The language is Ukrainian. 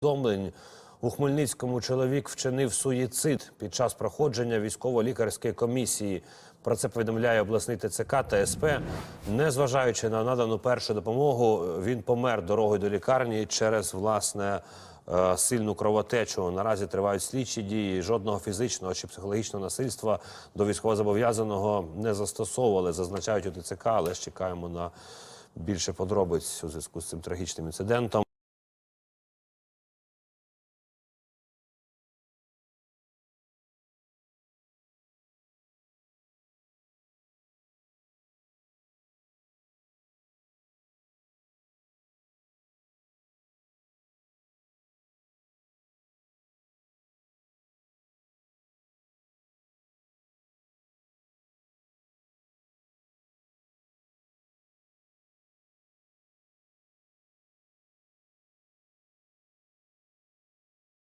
повідомлень. У Хмельницькому чоловік вчинив суїцид під час проходження військово-лікарської комісії. Про це повідомляє обласний ТЦК та СП. Незважаючи на надану першу допомогу, він помер дорогою до лікарні через власне е, сильну кровотечу. Наразі тривають слідчі дії. Жодного фізичного чи психологічного насильства до військовозобов'язаного не застосовували, зазначають у ТЦК, але ж чекаємо на більше подробиць у зв'язку з цим трагічним інцидентом.